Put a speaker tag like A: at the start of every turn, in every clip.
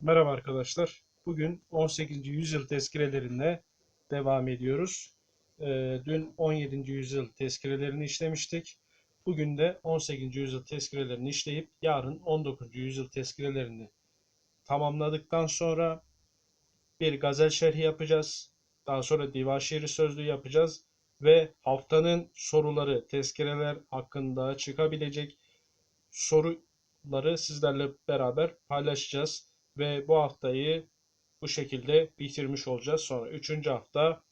A: Merhaba arkadaşlar. Bugün 18. yüzyıl tezkirelerine devam ediyoruz. Ee, dün 17. yüzyıl tezkirelerini işlemiştik. Bugün de 18. yüzyıl tezkirelerini işleyip yarın 19. yüzyıl tezkirelerini tamamladıktan sonra bir gazel şerhi yapacağız. Daha sonra divan şiiri sözlüğü yapacağız ve haftanın soruları, tezkireler hakkında çıkabilecek soruları sizlerle beraber paylaşacağız ve bu haftayı bu şekilde bitirmiş olacağız. Sonra üçüncü hafta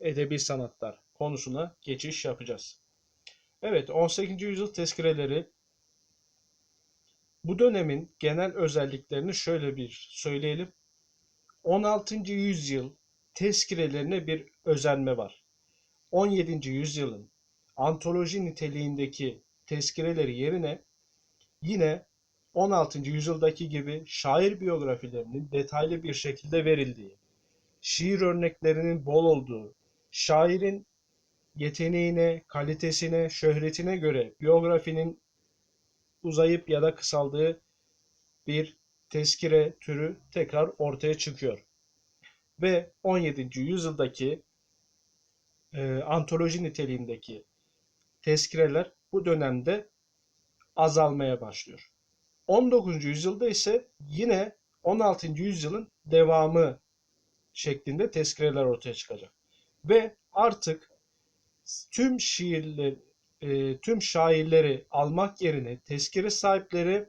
A: edebi sanatlar konusuna geçiş yapacağız. Evet 18. yüzyıl tezkireleri bu dönemin genel özelliklerini şöyle bir söyleyelim. 16. yüzyıl tezkirelerine bir özenme var. 17. yüzyılın antoloji niteliğindeki tezkireleri yerine yine 16. yüzyıldaki gibi şair biyografilerinin detaylı bir şekilde verildiği, şiir örneklerinin bol olduğu, şairin yeteneğine, kalitesine, şöhretine göre biyografinin uzayıp ya da kısaldığı bir tezkire türü tekrar ortaya çıkıyor. Ve 17. yüzyıldaki e, antoloji niteliğindeki tezkireler bu dönemde azalmaya başlıyor. 19. yüzyılda ise yine 16. yüzyılın devamı şeklinde tezkireler ortaya çıkacak. Ve artık tüm şiirler, e, tüm şairleri almak yerine tezkire sahipleri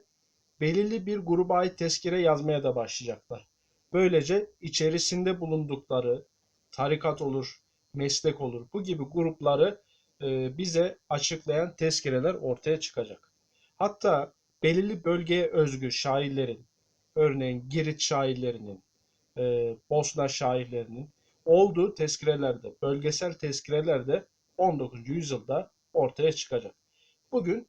A: belirli bir gruba ait tezkire yazmaya da başlayacaklar. Böylece içerisinde bulundukları tarikat olur, meslek olur bu gibi grupları e, bize açıklayan tezkireler ortaya çıkacak. Hatta belirli bölgeye özgü şairlerin, örneğin Girit şairlerinin, e, Bosna şairlerinin olduğu tezkirelerde, bölgesel tezkirelerde 19. yüzyılda ortaya çıkacak. Bugün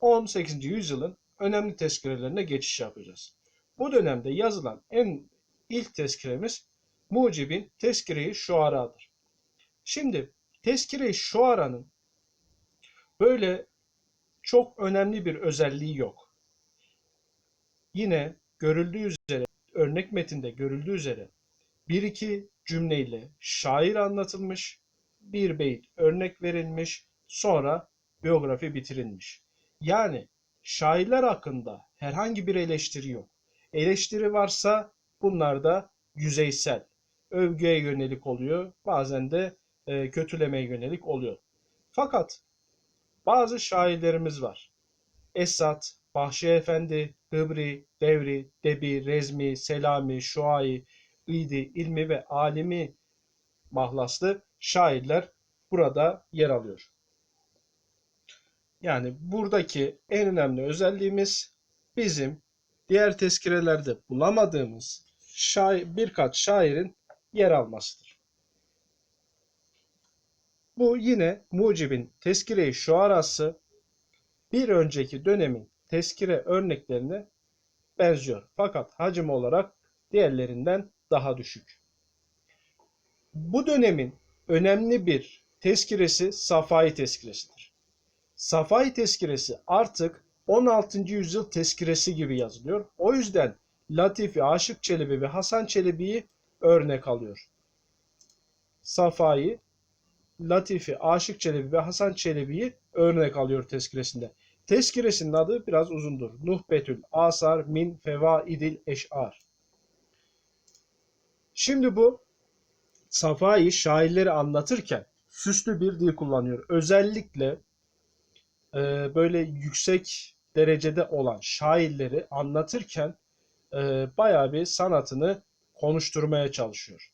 A: 18. yüzyılın önemli tezkirelerine geçiş yapacağız. Bu dönemde yazılan en ilk tezkiremiz Mucib'in Tezkire-i Şuara'dır. Şimdi Tezkire-i Şuara'nın böyle çok önemli bir özelliği yok. Yine görüldüğü üzere, örnek metinde görüldüğü üzere bir iki cümleyle şair anlatılmış, bir beyit örnek verilmiş, sonra biyografi bitirilmiş. Yani şairler hakkında herhangi bir eleştiri yok. Eleştiri varsa bunlar da yüzeysel, övgüye yönelik oluyor, bazen de e, kötülemeye yönelik oluyor. Fakat bazı şairlerimiz var. Esat, Bahşi Efendi, Hıbri, Devri, Debi, Rezmi, Selami, Şuai, İdi, İlmi ve Alimi mahlaslı şairler burada yer alıyor. Yani buradaki en önemli özelliğimiz bizim diğer tezkirelerde bulamadığımız şair, birkaç şairin yer almasıdır. Bu yine Mucib'in Tezkire-i Şuarası bir önceki dönemin tezkire örneklerine benziyor. Fakat hacim olarak diğerlerinden daha düşük. Bu dönemin önemli bir tezkiresi Safai tezkiresidir. Safai tezkiresi artık 16. yüzyıl tezkiresi gibi yazılıyor. O yüzden Latifi, Aşık Çelebi ve Hasan Çelebi'yi örnek alıyor. Safai, Latifi, Aşık Çelebi ve Hasan Çelebi'yi örnek alıyor tezkiresinde. Tezkiresinin adı biraz uzundur. Nuhbetül Asar min Fevaidil Eş'ar. Şimdi bu Safai şairleri anlatırken süslü bir dil kullanıyor. Özellikle e, böyle yüksek derecede olan şairleri anlatırken e, bayağı bir sanatını konuşturmaya çalışıyor.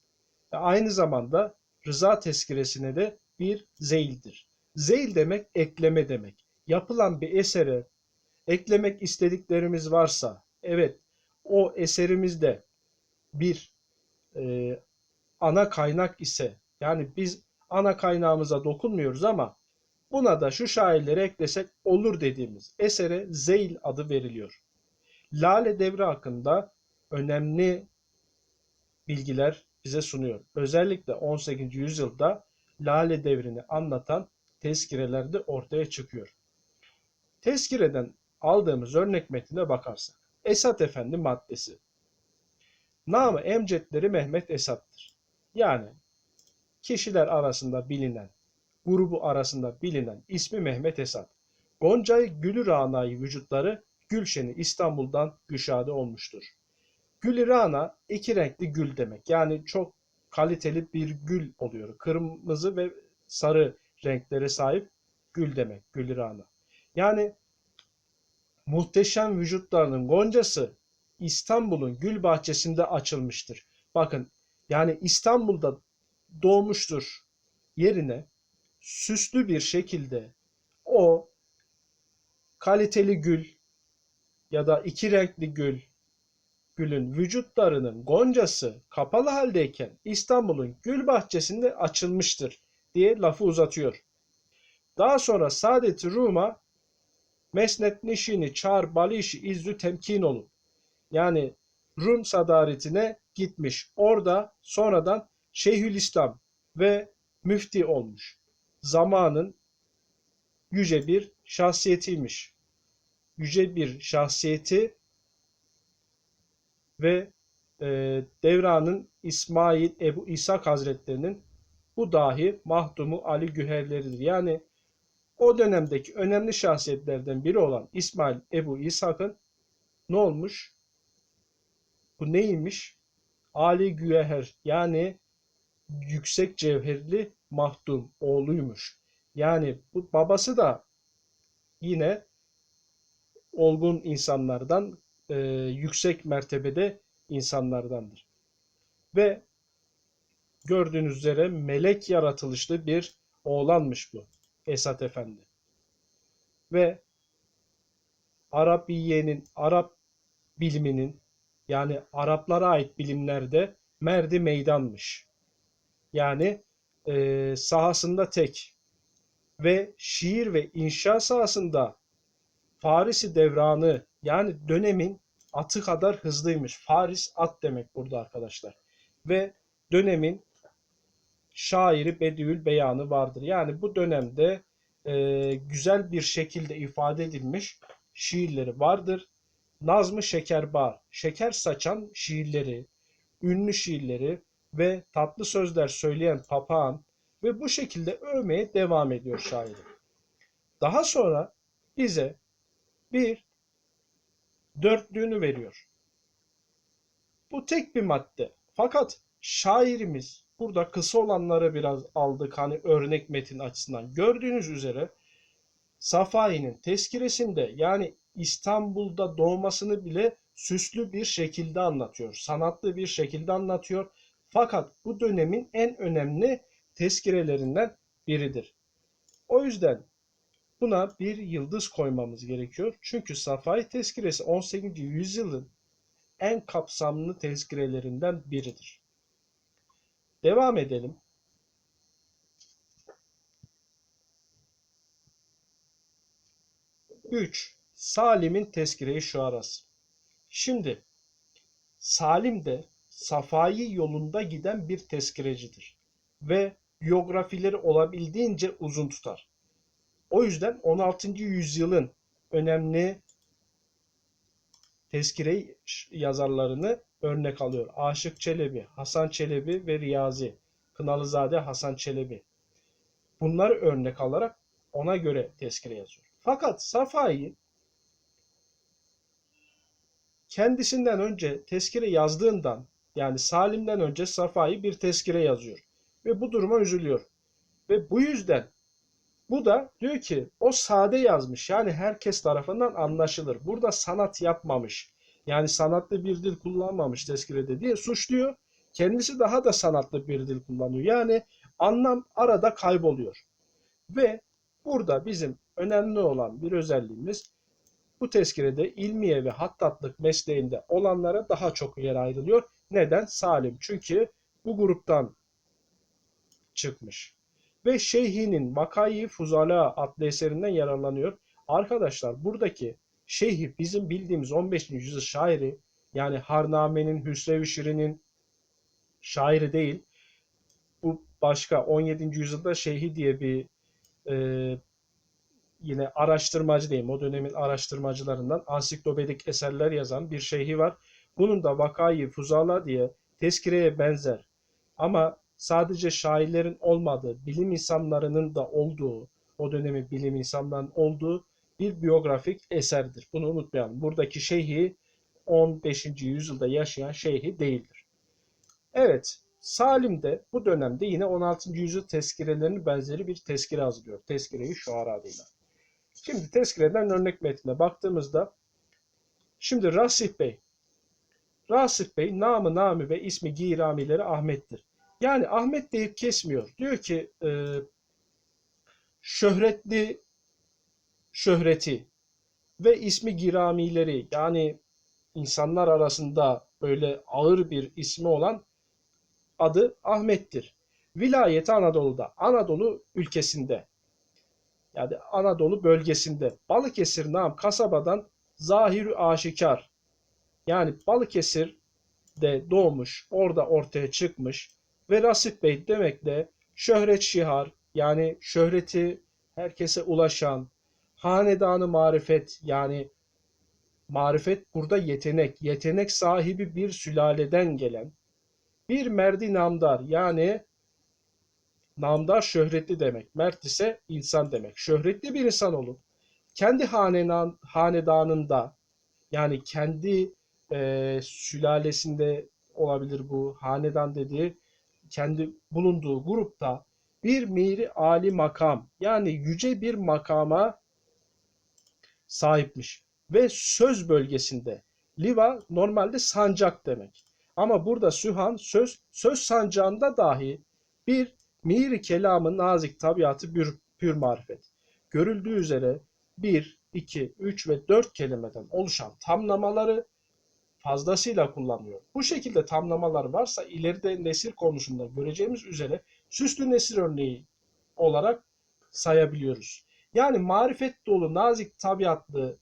A: Ve aynı zamanda rıza tezkiresine de bir zeyildir. Zeyil demek ekleme demek. Yapılan bir esere eklemek istediklerimiz varsa evet o eserimizde bir e, ana kaynak ise yani biz ana kaynağımıza dokunmuyoruz ama buna da şu şairleri eklesek olur dediğimiz esere zeyl adı veriliyor. Lale devri hakkında önemli bilgiler bize sunuyor. Özellikle 18. yüzyılda Lale devrini anlatan tezkireler de ortaya çıkıyor. Tezkireden aldığımız örnek metnine bakarsak. Esat Efendi maddesi. Namı emcetleri Mehmet Esat'tır. Yani kişiler arasında bilinen, grubu arasında bilinen ismi Mehmet Esat. Gonca'yı Gülü Rana'yı vücutları Gülşen'i İstanbul'dan güşade olmuştur. Gülü Rana iki renkli gül demek. Yani çok kaliteli bir gül oluyor. Kırmızı ve sarı renklere sahip gül demek. Gülü Rana. Yani muhteşem vücutlarının goncası İstanbul'un gül bahçesinde açılmıştır. Bakın yani İstanbul'da doğmuştur yerine süslü bir şekilde o kaliteli gül ya da iki renkli gül gülün vücutlarının goncası kapalı haldeyken İstanbul'un gül bahçesinde açılmıştır diye lafı uzatıyor. Daha sonra Saadet-i Rum'a Mesnet Nişini Çar Balişi İzzü Temkin olup yani Rum sadaretine gitmiş. Orada sonradan Şeyhülislam ve müfti olmuş. Zamanın yüce bir şahsiyetiymiş. Yüce bir şahsiyeti ve e, Devran'ın İsmail Ebu İshak Hazretlerinin bu dahi mahdumu Ali Güherleridir. Yani o dönemdeki önemli şahsiyetlerden biri olan İsmail Ebu İshak'ın ne olmuş? Bu neymiş? Ali Güher yani yüksek cevherli mahdum oğluymuş. Yani bu babası da yine olgun insanlardan, e, yüksek mertebede insanlardandır. Ve gördüğünüz üzere melek yaratılışlı bir oğlanmış bu Esat Efendi. Ve Arabiye'nin, Arap biliminin yani Araplara ait bilimlerde merdi meydanmış. Yani e, sahasında tek ve şiir ve inşa sahasında Farisi devranı yani dönemin atı kadar hızlıymış. Faris at demek burada arkadaşlar. Ve dönemin şairi Bediül Beyanı vardır. Yani bu dönemde e, güzel bir şekilde ifade edilmiş şiirleri vardır. Nazmı Şekerbar, şeker saçan şiirleri, ünlü şiirleri ve tatlı sözler söyleyen papağan ve bu şekilde övmeye devam ediyor şairi. Daha sonra bize bir dörtlüğünü veriyor. Bu tek bir madde. Fakat şairimiz burada kısa olanları biraz aldık hani örnek metin açısından. Gördüğünüz üzere Safai'nin tezkiresinde yani İstanbul'da doğmasını bile süslü bir şekilde anlatıyor. Sanatlı bir şekilde anlatıyor. Fakat bu dönemin en önemli tezkirelerinden biridir. O yüzden buna bir yıldız koymamız gerekiyor. Çünkü Safai tezkiresi 18. yüzyılın en kapsamlı tezkirelerinden biridir. Devam edelim. Üç, Salim'in tezkire-i şuarası. Şimdi Salim de Safai yolunda giden bir tezkirecidir ve biyografileri olabildiğince uzun tutar. O yüzden 16. yüzyılın önemli tezkire yazarlarını örnek alıyor. Aşık Çelebi, Hasan Çelebi ve Riyazi, Kınalızade Hasan Çelebi. Bunları örnek alarak ona göre tezkire yazıyor. Fakat Safai kendisinden önce tezkire yazdığından yani Salim'den önce Safai bir tezkire yazıyor. Ve bu duruma üzülüyor. Ve bu yüzden bu da diyor ki o sade yazmış. Yani herkes tarafından anlaşılır. Burada sanat yapmamış. Yani sanatlı bir dil kullanmamış tezkirede diye suçluyor. Kendisi daha da sanatlı bir dil kullanıyor. Yani anlam arada kayboluyor. Ve burada bizim önemli olan bir özelliğimiz bu tezkirede ilmiye ve hattatlık mesleğinde olanlara daha çok yer ayrılıyor. Neden? Salim. Çünkü bu gruptan çıkmış. Ve Şeyhi'nin Vakayi Fuzala adlı eserinden yararlanıyor. Arkadaşlar buradaki Şeyhi bizim bildiğimiz 15. yüzyıl şairi yani Harname'nin, Hüsrev-i Şirin'in şairi değil. Bu başka 17. yüzyılda Şeyhi diye bir e, yine araştırmacı diyeyim o dönemin araştırmacılarından ansiklopedik eserler yazan bir şeyhi var. Bunun da vakayı fuzala diye tezkireye benzer. Ama sadece şairlerin olmadığı, bilim insanlarının da olduğu, o dönemin bilim insanlarının olduğu bir biyografik eserdir. Bunu unutmayalım. Buradaki şeyhi 15. yüzyılda yaşayan şeyhi değildir. Evet, Salim de bu dönemde yine 16. yüzyıl tezkirelerinin benzeri bir tezkire hazırlıyor. Tezkire-i Şuara adıyla. Şimdi tezkireden örnek metnine baktığımızda şimdi Rasih Bey Rasih Bey namı nami ve ismi giramileri Ahmet'tir. Yani Ahmet deyip kesmiyor. Diyor ki e, şöhretli şöhreti ve ismi giramileri yani insanlar arasında böyle ağır bir ismi olan adı Ahmet'tir. Vilayeti Anadolu'da, Anadolu ülkesinde yani Anadolu bölgesinde Balıkesir nam kasabadan zahir aşikar yani Balıkesir'de doğmuş, orada ortaya çıkmış ve Rasip Bey demekle şöhret şihar yani şöhreti herkese ulaşan, hanedanı marifet yani marifet burada yetenek, yetenek sahibi bir sülaleden gelen bir merdi namdar yani namdar şöhretli demek. Mert ise insan demek. Şöhretli bir insan olup kendi hanedan, hanedanında yani kendi e, sülalesinde olabilir bu hanedan dediği kendi bulunduğu grupta bir miri ali makam yani yüce bir makama sahipmiş ve söz bölgesinde liva normalde sancak demek. Ama burada sühan söz söz sancağında dahi bir miri kelamın nazik tabiatı bir pür marifet. Görüldüğü üzere 1, 2, 3 ve 4 kelimeden oluşan tamlamaları fazlasıyla kullanıyor. Bu şekilde tamlamalar varsa ileride nesir konusunda göreceğimiz üzere süslü nesir örneği olarak sayabiliyoruz. Yani marifet dolu nazik tabiatlı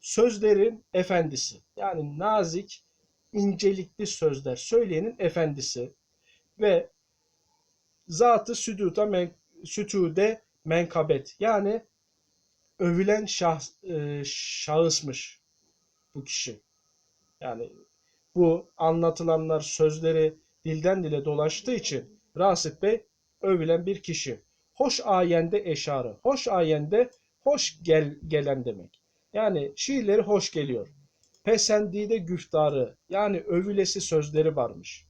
A: sözlerin efendisi. Yani nazik, incelikli sözler söyleyenin efendisi ve zatı süduda men, sütude menkabet. Yani övülen şah, e, şahısmış bu kişi. Yani bu anlatılanlar sözleri dilden dile dolaştığı için Rasip Bey övülen bir kişi. Hoş ayende eşarı. Hoş ayende hoş gel, gelen demek. Yani şiirleri hoş geliyor. Pesendide güftarı yani övülesi sözleri varmış.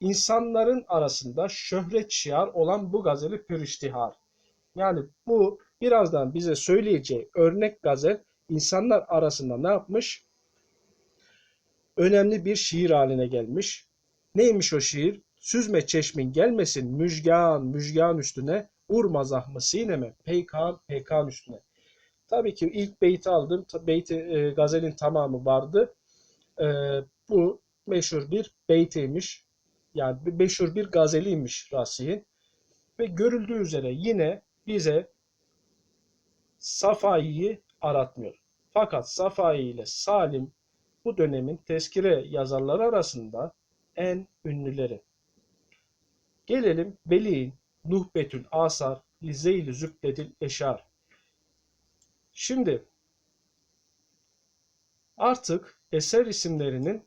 A: İnsanların arasında şöhret şiar olan bu gazeli pürüştihar. Yani bu birazdan bize söyleyeceği örnek gazel insanlar arasında ne yapmış? Önemli bir şiir haline gelmiş. Neymiş o şiir? Süzme çeşmin gelmesin müjgan müjgan üstüne, urma zahmı sineme peykan peykan üstüne. Tabii ki ilk beyti aldım. Beyti, e, gazelin tamamı vardı. E, bu meşhur bir beytiymiş. Yani meşhur bir gazeliymiş Rasi'nin. Ve görüldüğü üzere yine bize Safai'yi aratmıyor. Fakat Safai ile Salim bu dönemin tezkire yazarları arasında en ünlüleri. Gelelim Veli'in Nuhbetül Asar Lizeyl Zübdedil Eşar. Şimdi artık eser isimlerinin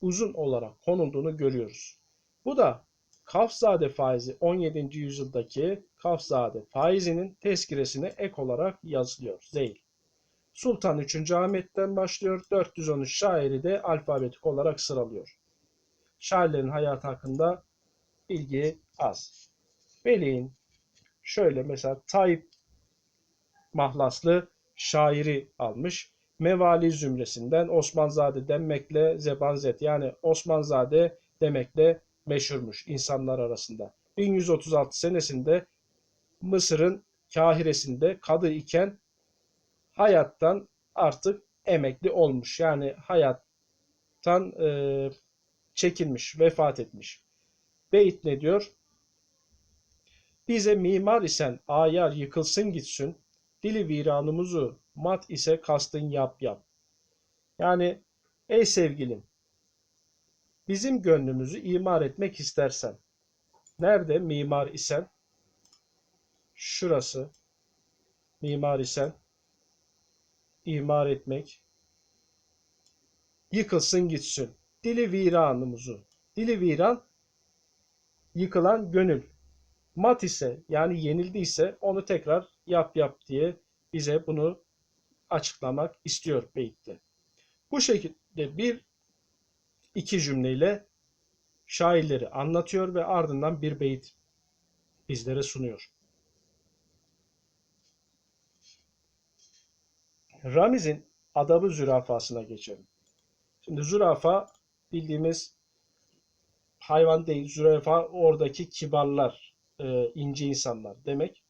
A: uzun olarak konulduğunu görüyoruz. Bu da Kafzade faizi 17. yüzyıldaki Kafzade faizinin tezkiresine ek olarak yazılıyor. Zeyl. Sultan 3. Ahmet'ten başlıyor. 413 şairi de alfabetik olarak sıralıyor. Şairlerin hayatı hakkında bilgi az. Veli'nin şöyle mesela Tayyip mahlaslı şairi almış. Mevali zümresinden Osmanzade demekle Zebanzet yani Osmanzade demekle meşhurmuş insanlar arasında. 1136 senesinde Mısır'ın Kahire'sinde kadı iken hayattan artık emekli olmuş. Yani hayattan e, çekilmiş, vefat etmiş. Beyt ne diyor? Bize mimar isen ayar yıkılsın gitsin, dili viranımızı mat ise kastın yap yap. Yani ey sevgilim, bizim gönlümüzü imar etmek istersen, nerede mimar isen? Şurası, mimar isen, imar etmek. yıkılsın gitsin. Dili viranımızı. Dili viran yıkılan gönül. Mat ise yani yenildiyse onu tekrar yap yap diye bize bunu açıklamak istiyor beytte. Bu şekilde bir iki cümleyle şairleri anlatıyor ve ardından bir beyit bizlere sunuyor. Ramiz'in adabı zürafasına geçelim. Şimdi zürafa bildiğimiz hayvan değil. Zürafa oradaki kibarlar, e, ince insanlar demek.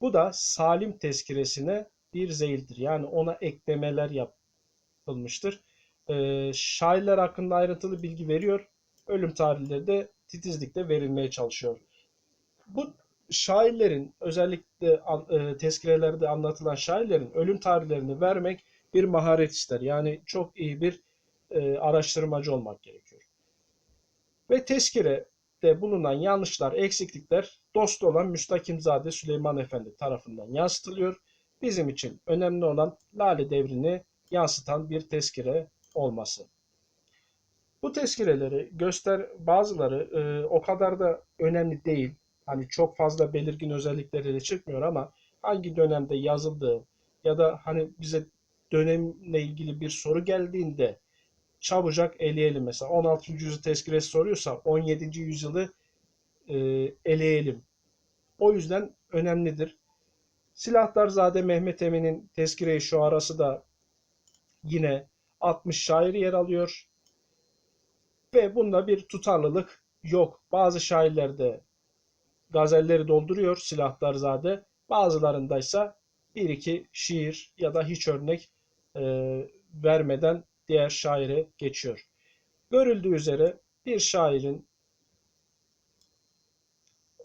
A: Bu da salim tezkiresine bir zeyildir. Yani ona eklemeler yapılmıştır. E, şairler hakkında ayrıntılı bilgi veriyor. Ölüm tarihleri de titizlikle verilmeye çalışıyor. Bu şairlerin özellikle e, tezkirelerde anlatılan şairlerin ölüm tarihlerini vermek bir maharet ister. Yani çok iyi bir e, araştırmacı olmak gerekiyor. Ve tezkirede bulunan yanlışlar, eksiklikler dost olan Müstakimzade Süleyman Efendi tarafından yansıtılıyor. Bizim için önemli olan Lale devrini yansıtan bir tezkire olması. Bu tezkireleri göster bazıları e, o kadar da önemli değil. Hani çok fazla belirgin özellikleriyle çıkmıyor ama hangi dönemde yazıldığı ya da hani bize dönemle ilgili bir soru geldiğinde çabucak eleyelim. Mesela 16. yüzyıl tezkiresi soruyorsa 17. yüzyılı e, eleyelim. O yüzden önemlidir. Silahdarzade Mehmet Emin'in tezkire-i şuarası da yine 60 şair yer alıyor. Ve bunda bir tutarlılık yok. Bazı şairlerde gazelleri dolduruyor Silahdarzade. Bazılarındaysa bir iki şiir ya da hiç örnek e, vermeden diğer şaire geçiyor. Görüldüğü üzere bir şairin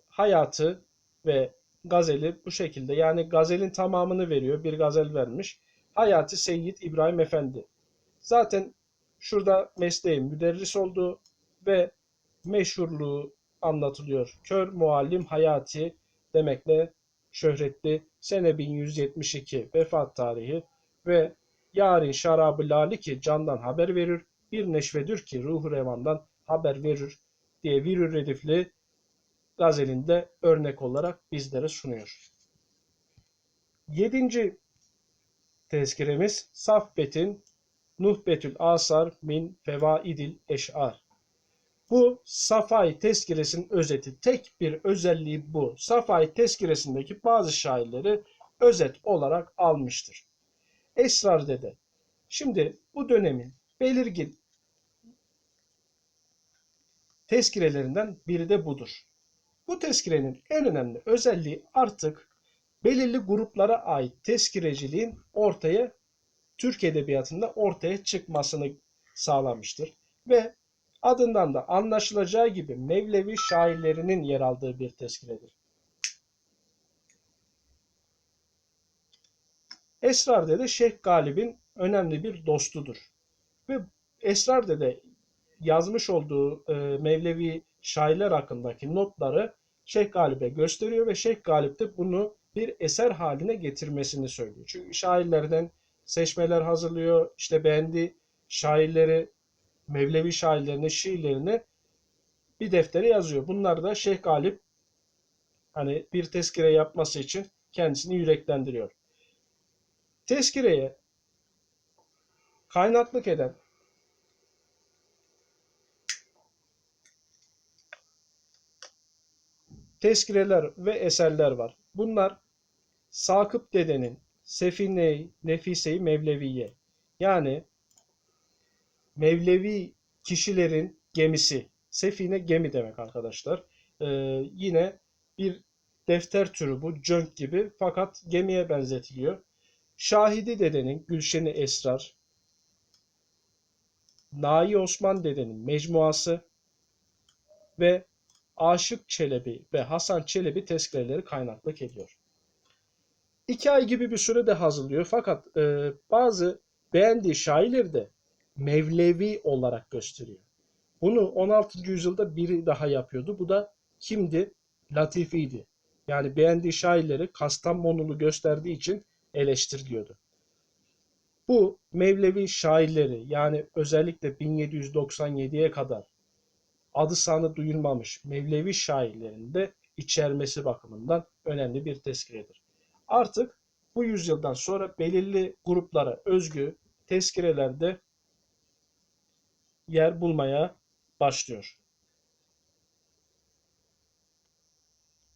A: hayatı ve gazeli bu şekilde. Yani gazelin tamamını veriyor. Bir gazel vermiş. Hayatı Seyyid İbrahim Efendi. Zaten şurada mesleğin müderris olduğu ve meşhurluğu anlatılıyor. Kör muallim hayati demekle şöhretli. Sene 1172 vefat tarihi ve yarın şarabı lali ki candan haber verir. Bir neşvedir ki ruhu revandan haber verir diye Virür Redifli gazelinde örnek olarak bizlere sunuyor. Yedinci tezkiremiz Safbet'in Nuhbetül Asar min Fevaidil Eş'ar. Bu Safai tezkiresinin özeti. Tek bir özelliği bu. Safai tezkiresindeki bazı şairleri özet olarak almıştır. Esrar Dede. Şimdi bu dönemin belirgin tezkirelerinden biri de budur. Bu tezkirenin en önemli özelliği artık belirli gruplara ait tezkireciliğin ortaya Türk edebiyatında ortaya çıkmasını sağlamıştır. Ve adından da anlaşılacağı gibi Mevlevi şairlerinin yer aldığı bir tezkiredir. Esrar Dede Şeyh Galip'in önemli bir dostudur. Ve Esrar Dede yazmış olduğu e, Mevlevi şairler hakkındaki notları Şeyh Galip'e gösteriyor ve Şeyh Galip de bunu bir eser haline getirmesini söylüyor. Çünkü şairlerden seçmeler hazırlıyor. İşte beğendi şairleri, Mevlevi şairlerini, şiirlerini bir deftere yazıyor. Bunlar da Şeyh Galip hani bir tezkire yapması için kendisini yüreklendiriyor. Tezkireye kaynaklık eden tezkireler ve eserler var. Bunlar Sakıp Dede'nin Sefine-i Nefise-i Mevleviye yani Mevlevi kişilerin gemisi. Sefine gemi demek arkadaşlar. Ee, yine bir defter türü bu. Cönk gibi fakat gemiye benzetiliyor. Şahidi dedenin Gülşeni Esrar, Nahi Osman dedenin Mecmuası ve Aşık Çelebi ve Hasan Çelebi tezkireleri kaynaklık ediyor. İki ay gibi bir süre de hazırlıyor fakat e, bazı beğendiği şairleri de Mevlevi olarak gösteriyor. Bunu 16. yüzyılda biri daha yapıyordu. Bu da kimdi? Latifi'ydi. Yani beğendiği şairleri Kastamonulu gösterdiği için eleştiriliyordu. Bu Mevlevi şairleri yani özellikle 1797'ye kadar adı sanı duyulmamış Mevlevi şairlerin de içermesi bakımından önemli bir tezkiredir. Artık bu yüzyıldan sonra belirli gruplara özgü tezkirelerde yer bulmaya başlıyor.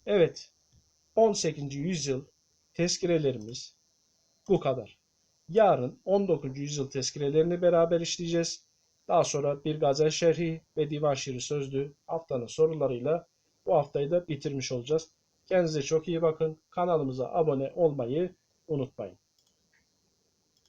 A: Evet, 18. yüzyıl tezkirelerimiz bu kadar. Yarın 19. yüzyıl tezkirelerini beraber işleyeceğiz. Daha sonra bir gazel şerhi ve divan şiiri sözlüğü haftanın sorularıyla bu haftayı da bitirmiş olacağız. Kendinize çok iyi bakın. Kanalımıza abone olmayı unutmayın.